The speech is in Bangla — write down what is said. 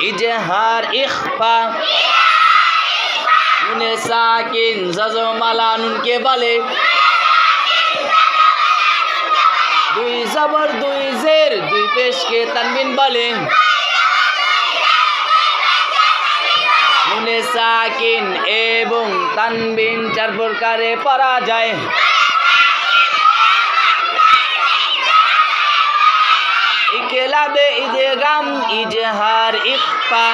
ইজহার ইখফা নুনে সাকিন জজমালা নুনকে বলে দুই জবর দুই জের দুই পেশকে তানবিন বলে নুনে সাকিন এবং তানবিন চার প্রকারে পড়া যায় ইকেলাবে ইদে গাম इजहार इफ्ता